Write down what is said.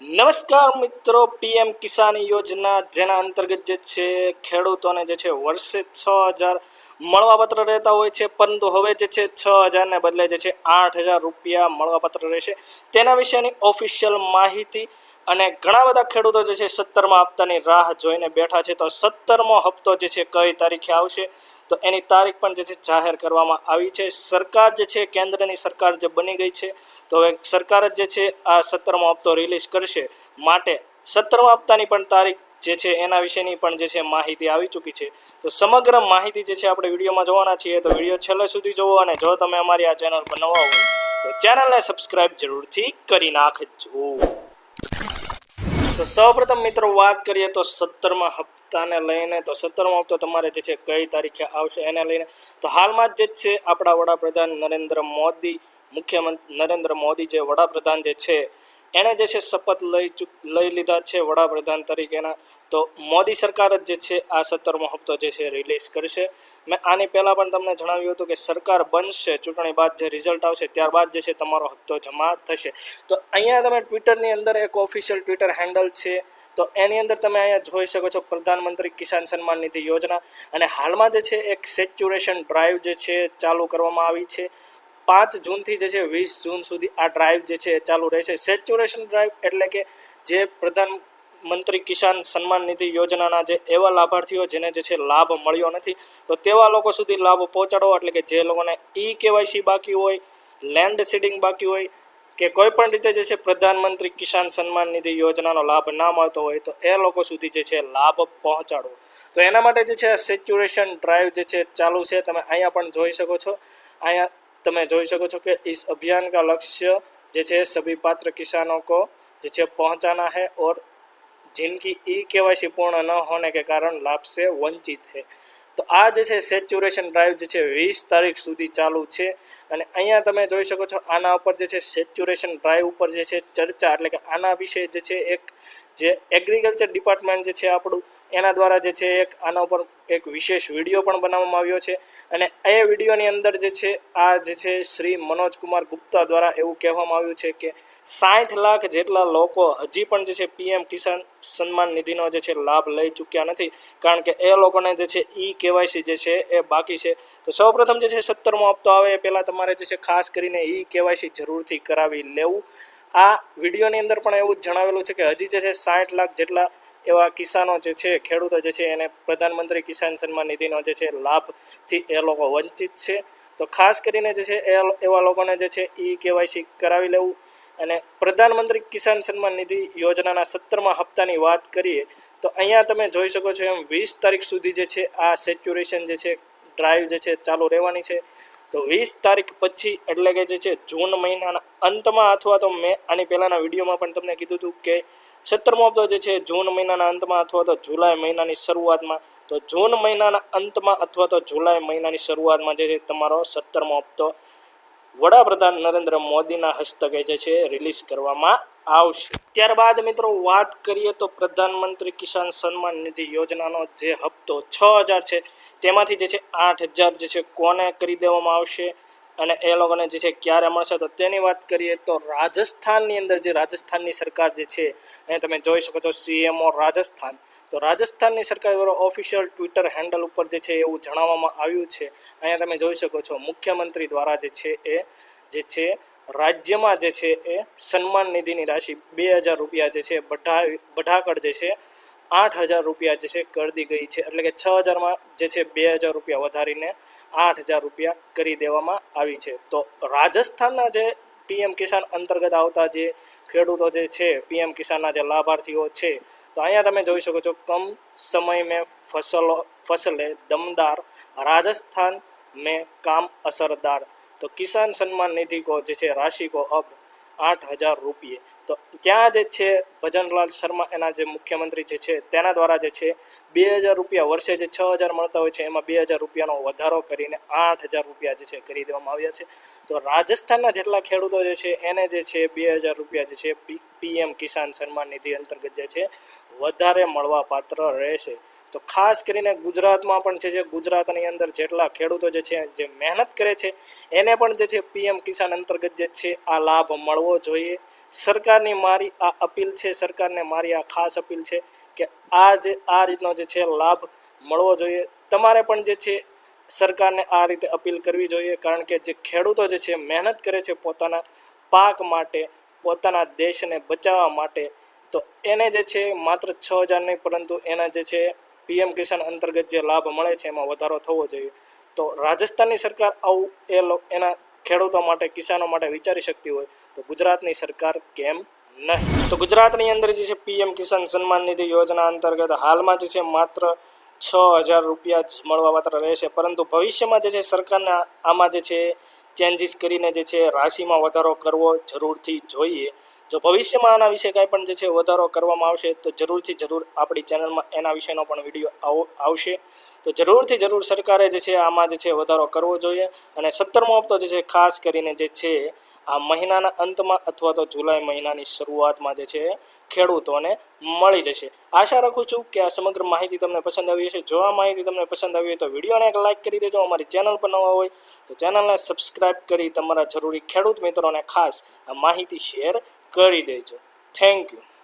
નમસ્કાર મિત્રો, પીએમ કિસાન યોજના જેના અંતર્ગત જે છે, ખેડૂતોને જે છે, વર્ષે છ હજાર મળવાપત્ર રહેતા હોય છે, પરંતુ હવે જે છે, છ હજારને બદલે જે છે, આઠ હજાર રૂપિયા મળવાપત્ર રહેશે. તેના વિશેની ઓફિશિયલ માહિતી અને ઘણા બધા ખેડૂતો જે છે, સત્તરમા હપ્તાની રાહ જોઈને બેઠા છે. તો સત્તરમો હપ્તો જે છે, કઈ તારીખે આવશે? તો એની તારીખ પણ જે છે જાહેર કરવામાં આવી છે. સરકાર જે છે, કેન્દ્રની સરકાર જે બની ગઈ છે, તો હવે સરકાર જ જે છે, આ સત્તરમો હપ્તો રિલીઝ કરશે. માટે સત્તરમા હપ્તાની પણ તારીખ જે છે, એના વિશેની પણ જે છે, માહિતી આવી ચૂકી છે. તો સમગ્ર માહિતી જે છે, આપણે વિડીયોમાં જોવાના છીએ. તો વીડિયો છેલ્લે સુધી જોવો અને જો તમે અમારી આ ચેનલ પર નવા હોય, તો ચેનલને સબસ્ક્રાઈબ જરૂરથી કરી નાખજો. તો સૌપ્રથમ મિત્રો વાત કરીએ તો સત્તરમા હપ્તાને લઈને, તો સત્તરમો હપ્તો તમારે જે છે કઈ તારીખે આવશે એને લઈને. તો હાલમાં જ છે આપણા વડાપ્રધાન નરેન્દ્ર મોદી, મુખ્યમંત્રી નરેન્દ્ર મોદી જે વડાપ્રધાન જે છે એણે જે છે શપથ લઈ ચૂક, લઈ લીધા છે વડાપ્રધાન તરીકેના. તો મોદી સરકાર જ જે છે આ સત્તરમો હપ્તો જે છે રિલીઝ કરશે. મેં આની પહેલાં પણ તમને જણાવ્યું હતું કે સરકાર બનશે, ચૂંટણી બાદ જે રિઝલ્ટ આવશે ત્યારબાદ જે છે તમારો હપ્તો જમા થશે. તો અહીંયા તમે ટ્વિટરની અંદર એક ઓફિશિયલ ટ્વિટર હેન્ડલ છે. તો એની અંદર તમે અહીંયા જોઈ શકો છો પ્રધાનમંત્રી કિસાન સન્માન નિધિ યોજના. અને હાલમાં જે છે એક સેચ્યુરેશન ડ્રાઈવ જે છે ચાલુ કરવામાં આવી છે. પાંચ જૂનથી જે છે, વીસ જૂન સુધી આ ડ્રાઈવ જે છે ચાલુ રહેશે. સેચ્યુરેશન ડ્રાઈવ એટલે કે જે પ્રધાનમંત્રી કિસાન સન્માન નિધિ યોજનાના જે એવા લાભાર્થીઓ જેને જે છે, લાભ મળ્યો નથી, તો તેવા લોકો સુધી લાભ પહોંચાડવો એટલે કે જે લોકોને ઈ કેવાયસી બાકી હોય લેન્ડ સીડિંગ બાકી હોય, કે કોઈ પણ રીતે જે છે, પ્રધાનમંત્રી કિસાન સન્માન નિધિ યોજનાનો લાભ ના મળતો હોય, તો એ લોકો સુધી જે છે, લાભ પહોંચાડવો. તો એના માટે જે છે સેચ્યુરેશન ડ્રાઈવ જે છે, ચાલુ છે. તમે અહીંયા પણ જોઈ શકો છો. અહીંયા તમે જોઈ શકો છો કે इस अभियान का लक्ष्य જે છે सभी पात्र किसानों को જે છે पहुंचाना है और जिनकी ई केवाईसी पूर्ण न होने के कारण लाभ से वंचित है તો આ જે છે સેચ્યુરેશન ડ્રાઈવ જે છે વીસ તારીખ સુધી ચાલુ છે અને અહીંયા તમે જોઈ શકો છો આના ઉપર જે છે સેચ્યુરેશન ડ્રાઈવ ઉપર જે છે ચર્ચા એટલે કે આના વિશે જે છે એક જે એગ્રીકલ્ચર ડિપાર્ટમેન્ટ જે છે આપણું એના દ્વારા જે છે એક આના ઉપર એક વિશેષ વીડિયો પણ બનાવવામાં આવ્યો છે. અને એ વિડીયોની અંદર જે છે, આ જે છે શ્રી મનોજ કુમાર ગુપ્તા દ્વારા એવું કહેવામાં આવ્યું છે કે સાઠ લાખ જેટલા લોકો હજી પણ જે છે પીએમ કિસાન સન્માન નિધિનો જે છે લાભ લઈ ચૂક્યા નથી. કારણ કે એ લોકોને જે છે ઈ કેવાયસી જે છે એ બાકી છે. તો સૌપ્રથમ જે છે સત્તરમો હપ્તો આવે એ પહેલાં તમારે જે છે ખાસ કરીને ઈ કેવાયસી જરૂરથી કરાવી લેવું. આ વિડીયોની અંદર પણ એવું જણાવેલું છે કે હજી જે છે સાઠ લાખ જેટલા એવા કિસાનો જે છે, ખેડૂતો જે છે, એને પ્રધાનમંત્રી કિસાન સન્માન નિધિનો જે છે, લાભથી એ લોકો વંચિત છે. તો ખાસ કરીને જે છે, એ એવા લોકોને જે છે, ઈ કેવાયસી કરાવી લેવું અને પ્રધાનમંત્રી કિસાન સન્માન નિધિ યોજનાના સત્તરમા હપ્તાની વાત કરીએ, તો અહીંયા તમે જોઈ શકો છો એમ વીસ તારીખ સુધી જે છે, આ સેચ્યુરેશન જે છે, ડ્રાઈવ જે છે, ચાલુ રહેવાની છે. તો વીસ તારીખ પછી, એટલે કે જે છે, જૂન મહિનાના અંતમાં અથવા તો મેં, આની પહેલાંના વિડીયોમાં પણ તમને કીધું હતું કે સત્તરમો હપ્તો જે છે, જૂન મહિનાના અંતમાં અથવા તો જુલાઈ મહિનાની શરૂઆતમાં, તો જૂન મહિનાના અંતમાં અથવા તો જુલાઈ મહિનાની શરૂઆતમાં જે છે, તમારો સત્તરમો હપ્તો વડાપ્રધાન નરેન્દ્ર મોદીના હસ્તકે જે છે રિલીઝ કરવામાં આવશે. ત્યારબાદ મિત્રો, વાત કરીએ તો પ્રધાનમંત્રી કિસાન સન્માન નિધિ યોજનાનો જે હપ્તો છ હજાર છે, તેમાંથી જે છે, આઠ હજાર જે છે, કોને કરી દેવામાં આવશે? અને એ લોકોને જે છે ક્યારે મળશે તો તેની વાત કરીએ તો રાજસ્થાનની અંદર જે રાજસ્થાનની સરકાર જે છે એ તમે જોઈ શકો છો સીએમઓ રાજસ્થાન. તો રાજસ્થાનની સરકાર દ્વારા ઓફિશિયલ ટ્વિટર હેન્ડલ ઉપર જે છે એવું જણાવવામાં આવ્યું છે. અહીંયા તમે જોઈ શકો છો મુખ્યમંત્રી દ્વારા જે છે એ, જે છે રાજ્યમાં જે છે એ સન્માન નિધિની રાશિ બે હજાર રૂપિયા જે છે બઢા બઢાકડ જે છે આઠ હજાર રૂપિયા જે છે કરી દી ગઈ છે. એટલે કે છ હજારમાં જે છે બે હજાર રૂપિયા વધારીને આઠ હજાર રૂપિયા કરી દેવામાં આવી છે. તો રાજસ્થાનના જે પીએમ કિસાન અંતર્ગત આવતા જે ખેડૂતો જે છે પીએમ કિસાનના જે લાભાર્થીઓ છે, તો અહીંયા તમે જોઈ શકો છો કમ સમય મેં ફસલો, ફસલે દમદાર, રાજસ્થાન મેં કામ અસરદાર. તો કિસાન સન્માન નિધિ કો જે છે રાશિ કો અબ આઠ હજાર રૂપિયે. તો ત્યાં જે છે ભજનલાલ શર્મા એના જે મુખ્યમંત્રી જે છે તેના દ્વારા જે છે બે હજાર રૂપિયા વર્ષે જે છ હજાર મળતા હોય છે એમાં બે હજાર રૂપિયાનો વધારો કરીને આઠ હજાર રૂપિયા જે છે કરી દેવામાં આવ્યા છે તો રાજસ્થાનના જેટલા ખેડૂતો જે છે એને જે છે બે હજાર રૂપિયા જે છે પીએમ કિસાન સન્માન નિધિ અંતર્ગત જે છે વધારે મળવા પાત્ર રહેશે તો ખાસ કરીને ગુજરાતમાં પણ છે જે ગુજરાતની અંદર જેટલા ખેડૂતો જે છે જે મહેનત કરે છે એને પણ જે છે પીએમ કિસાન અંતર્ગત જે છે આ લાભ મળવો જોઈએ સરકારની મારી આ અપીલ છે, સરકારને મારી આ ખાસ અપીલ છે કે આ જે આ રીતનો જે છે લાભ મળવો જોઈએ. તમારે પણ જે છે સરકારને આ રીતે અપીલ કરવી જોઈએ કારણ કે જે ખેડૂતો જે છે મહેનત કરે છે પોતાના પાક માટે, પોતાના દેશને બચાવવા માટે, તો એને જે છે માત્ર છ હજાર નહીં પરંતુ એના જે છે પીએમ કિસાન અંતર્ગત જે લાભ મળે છે એમાં વધારો થવો જોઈએ. તો રાજસ્થાનની સરકાર આવું એ એના ખેડૂતો માટે, કિસાનો માટે વિચારી શકતી હોય, તો ગુજરાતની સરકાર કેમ નહીં? તો ગુજરાતની અંદર જે છે, પીએમ કિસાન સન્માન નિધિ યોજના અંતર્ગત હાલમાં જે છે, માત્ર છ હજાર રૂપિયા જ મળવાપાત્ર રહેશે પરંતુ ભવિષ્યમાં જે છે, સરકારને આમાં જે છે ચેન્જીસ કરીને જે છે, રાશિમાં વધારો કરવો જરૂરથી જોઈએ. જો ભવિષ્યમાં આના વિશે કાંઈ પણ જે છે, વધારો કરવામાં આવશે, તો જરૂરથી જરૂર આપણી ચેનલમાં એના વિશેનો પણ વીડિયો આવ, આવશે. તો જરૂરથી જરૂર સરકારે જે છે આમાં જે છે વધારો કરવો જોઈએ અને સત્તરમો હપ્તો જે છે ખાસ કરીને જે છે આ મહિનાના અંતમાં અથવા તો જુલાઈ મહિનાની શરૂઆતમાં જે છે ખેડૂતોને મળી જશે. આશા રાખું છું કે આ સમગ્ર માહિતી તમને પસંદ આવી હશે. જો આ માહિતી તમને પસંદ આવી હોય તો વિડીયોને એક લાઇક કરી દેજો. અમારી ચેનલ પર નવા હોય તો ચેનલને સબસ્ક્રાઇબ કરી તમારા જરૂરી ખેડૂત મિત્રોને ખાસ આ માહિતી શેર કરી દેજો. Thank you.